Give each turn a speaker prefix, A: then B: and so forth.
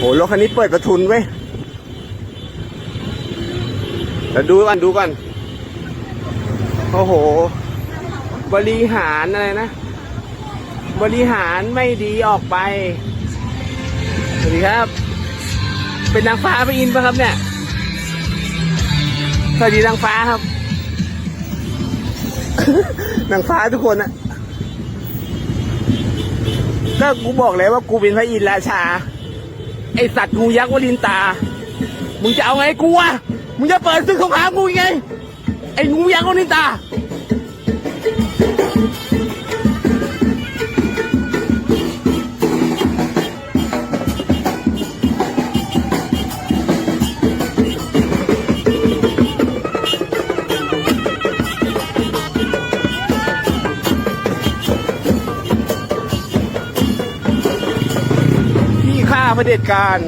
A: โหรถคันนี้เปิดประทุนเว้ยเดี๋ยวดูก่อนดูก่อนโอ้โห บริหารอะไรนะ บริหารไม่ดีออกไป สวัสดีครับ เป็นนางฟ้าไปอินปะครับเนี่ย สวัสดีนางฟ้าครับ นางฟ้าทุกคนอะก็กูบอกแล้วว่ากูเป็นพระอินทร์ราชา ไอสัตว์งูยักษ์วลินตา มึงจะเอาไงกูวะมึงจะเปิดศึกสงครามกูยังไง ไอ้งูยักษ์วลินตา ฆ่าเผด็จการ